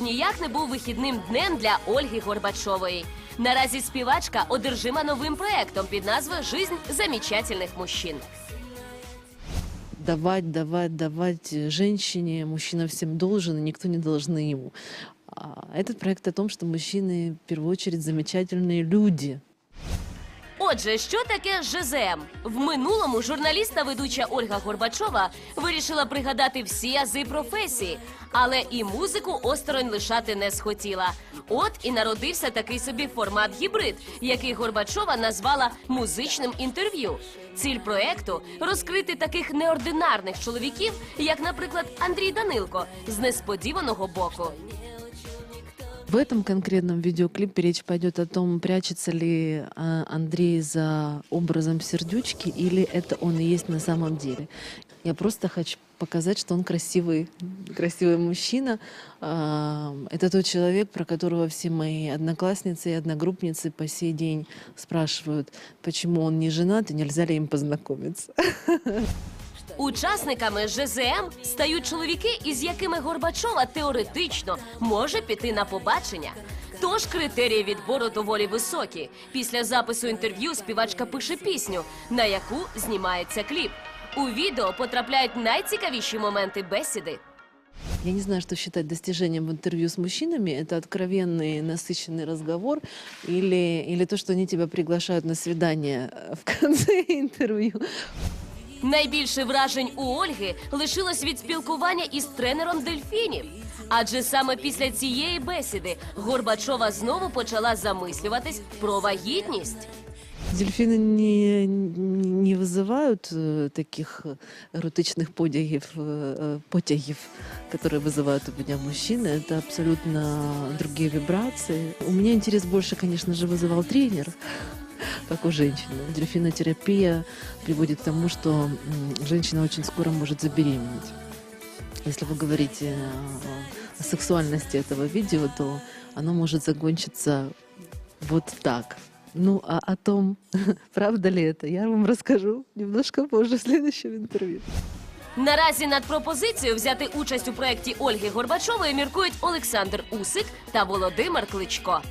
ніяк не був вихідним днем для Ольги Горбачової. Наразі співачка одержима новим проектом під назвою Жизнь замечательних мужчин. давать, давать, давать женщине, мужчина всем должен, и никто не должны ему. А Этот проект о том, что мужчины в первую очередь замечательные люди. Отже, що таке ЖЗМ? В минулому журналіст та ведуча Ольга Горбачова вирішила пригадати всі ази професії, але і музику осторонь лишати не схотіла. От і народився такий собі формат гібрид, який Горбачова назвала музичним інтерв'ю. Ціль проекту розкрити таких неординарних чоловіків, як, наприклад, Андрій Данилко, з несподіваного боку. В этом конкретном видеоклипе речь пойдет о том, прячется ли а, Андрей за образом сердючки или это он и есть на самом деле. Я просто хочу показать, что он красивый, красивый мужчина. А, Это тот человек, про которого все мои одноклассницы и одногруппницы по сей день спрашивают, почему он не женат и нельзя ли им познакомиться. Учасниками ЖЗМ стають чоловіки, із якими Горбачова теоретично може піти на побачення. Тож критерії відбору доволі високі. Після запису інтерв'ю співачка пише пісню, на яку знімається кліп. У відео потрапляють найцікавіші моменти бесіди. Я не знаю, что считать достижением в интервью с мужчинами. Это откровенный, насыщенный разговор или, или то, что они тебя приглашают на свидание э, в конце интервью. Найбільше вражень у Ольги лишилось від спілкування із тренером дельфінів. Адже саме після цієї бесіди Горбачова знову почала замислюватись про вагітність. Дельфины не, не вызывают э, таких э, эротичных подягов, э, э, потягов, которые вызывают у меня мужчины. Это абсолютно другие вибрации. У меня интерес больше, конечно же, вызывал тренер, как у женщины. Дельфинотерапия приводит к тому, что м, женщина очень скоро может забеременеть. Если вы говорите э, о сексуальности этого видео, то оно может закончиться вот так. Ну, а о том, правда ли это, я вам расскажу немножко позже в следующем интервью. Наразі над пропозицією взяти участь у проєкті Ольги Горбачової міркують Олександр Усик та Володимир Кличко.